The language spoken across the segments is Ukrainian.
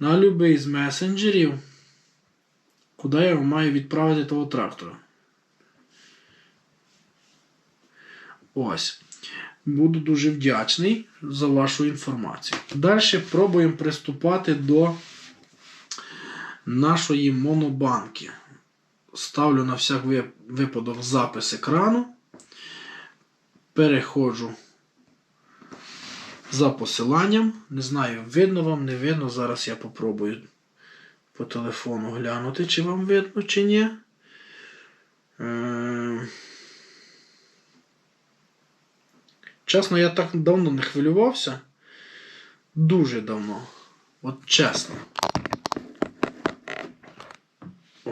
на будь-який з месенджерів, куди я маю відправити того трактора. Ось. Буду дуже вдячний за вашу інформацію. Далі пробуємо приступати до нашої монобанки. Ставлю на всяк випадок запис екрану. Переходжу за посиланням. Не знаю, видно вам, не видно. Зараз я попробую по телефону глянути, чи вам видно, чи ні. Е, Чесно, я так давно не хвилювався. Дуже давно. От чесно. О,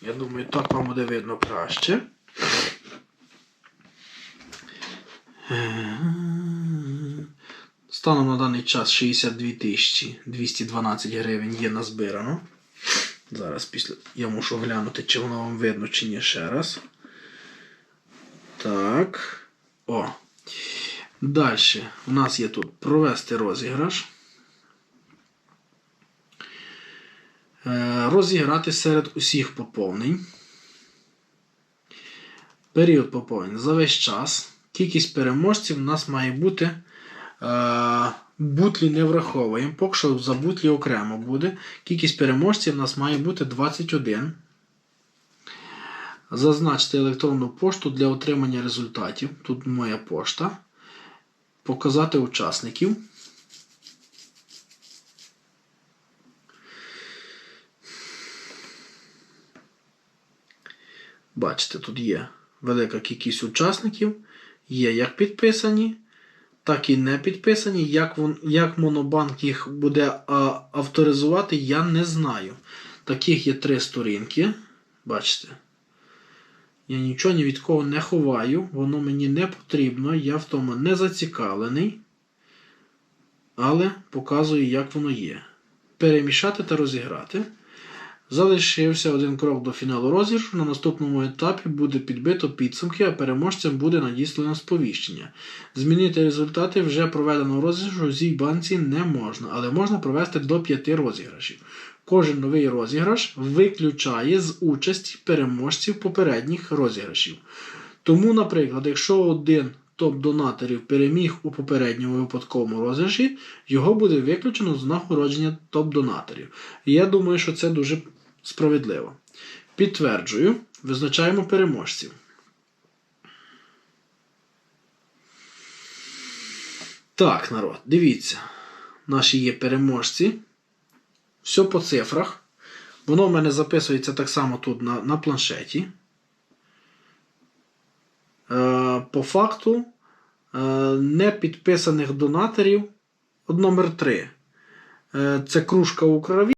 я думаю, так вам буде видно краще. Станом на даний час 62 тисячі 212 гривень є назбирано. Зараз після я мушу глянути, чи воно вам видно, чи ні ще раз. Так. О. Далі у нас є тут провести розіграш. Е, Розіграти серед усіх поповнень. Період поповнень за весь час. Кількість переможців у нас має бути. Е, бутлі не враховуємо. Поки що за бутлі окремо буде. Кількість переможців у нас має бути 21. Зазначте електронну пошту для отримання результатів. Тут моя пошта. Показати учасників. Бачите, тут є велика кількість учасників. Є як підписані, так і не підписані. Як, вон, як Монобанк їх буде а, авторизувати, я не знаю. Таких є три сторінки. Бачите. Я нічого ні від кого не ховаю, воно мені не потрібно, я в тому не зацікавлений. Але показую, як воно є. Перемішати та розіграти. Залишився один крок до фіналу розіграшу. На наступному етапі буде підбито підсумки, а переможцям буде надіслано сповіщення. Змінити результати вже проведеного розіграшу в банці не можна, але можна провести до 5 розіграшів. Кожен новий розіграш виключає з участі переможців попередніх розіграшів. Тому, наприклад, якщо один топ-донаторів переміг у попередньому випадковому розіграші, його буде виключено з нагородження топ-донаторів. Я думаю, що це дуже справедливо. Підтверджую, визначаємо переможців. Так, народ, дивіться. Наші є переможці. Все по цифрах. Воно в мене записується так само тут на, на планшеті. Е, по факту е, непідписаних донаторів от номер 3. Е, це кружка у крові.